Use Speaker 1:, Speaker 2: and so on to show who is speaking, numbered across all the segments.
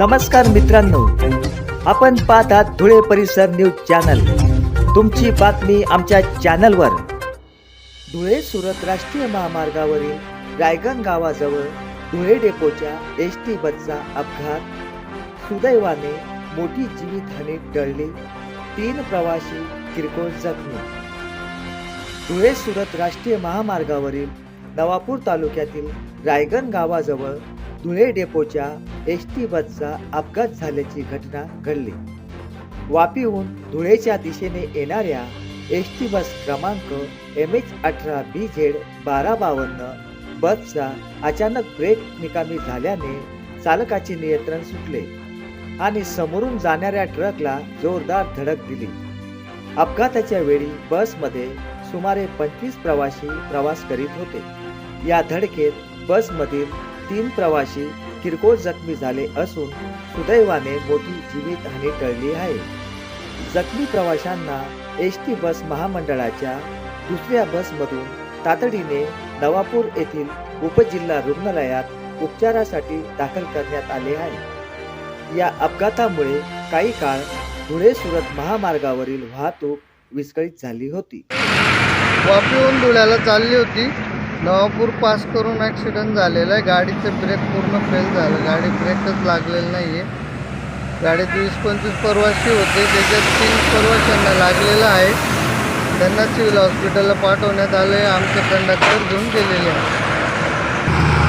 Speaker 1: नमस्कार मित्रांनो. आपण पाहतात धुळे परिसर न्यूज चॅनल. तुमची बातमी आमच्या चॅनलवर. धुळे सुरत राष्ट्रीय महामार्गावरील रायगण गावाजवळ धुळे डेपोच्या एस टी बसचा अपघात. सुदैवाने मोठी जीवितहानी टळली. तीन प्रवासी किरकोळ जखमी. धुळे सुरत राष्ट्रीय महामार्गावरील नवापूर तालुक्यातील रायगण गावाजवळ धुळे डेपोच्या एस टी बसचा अपघात झाल्याची घटना घडली. वापीहून धुळेच्या दिशेने येणाऱ्या एस टी बस क्रमांक एम एच अठरा बी झेड बारा बावन्न बसचा अचानक ब्रेक निकामी झाल्याने चालकाचे नियंत्रण सुटले आणि समोरून जाणाऱ्या ट्रकला जोरदार धडक दिली. अपघाताच्या वेळी बसमध्ये सुमारे पंचवीस प्रवासी प्रवास करीत होते. या धडकेत बसमधील तीन प्रवासी किरकोळ जखमी झाले असून सुदैवाने मोठी जीवितहानी टळली आहे. जखमी प्रवाशांना एस टी बस महामंडळाच्या दुसऱ्या बसमधून तातडीने नवापूर येथील उपजिल्हा रुग्णालयात उपचारासाठी दाखल करण्यात आले आहे. या अपघातामुळे काही काळ धुळे सुरत महामार्गावरील वाहतूक विस्कळीत झाली होती.
Speaker 2: वापीहून धुळ्याला चालली होती. नवापूर पास करून ॲक्सिडेंट झालेला आहे. गाडीचे ब्रेक पूर्ण फेल झालं. गाडी ब्रेकच लागलेलं नाही आहे गाडीत वीस पंचवीस प्रवासी होते. त्याच्यात तीन प्रवाशांना लागलेलं आहे. त्यांना सिव्हिल हॉस्पिटलला पाठवण्यात आलं आहे आमचे कंडक्टर घेऊन गेलेले आहे.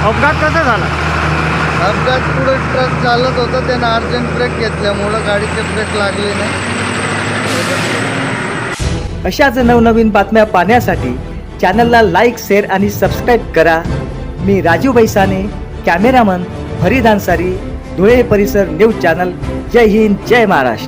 Speaker 1: अपघात कसा झाला?
Speaker 2: अपघात पुढे ट्रक चालत होता. त्यानं अर्जंट ब्रेक घेतल्यामुळं गाडीचे ब्रेक लागले नाही.
Speaker 1: अशाच नवनवीन बातम्या पाहण्यासाठी चॅनलला लाईक शेअर आणि सबस्क्राईब करा. मी राजू बैसाने कॅमेरामन फरीद धुळे परिसर न्यूज चॅनल. जय हिंद जय महाराष्ट्र.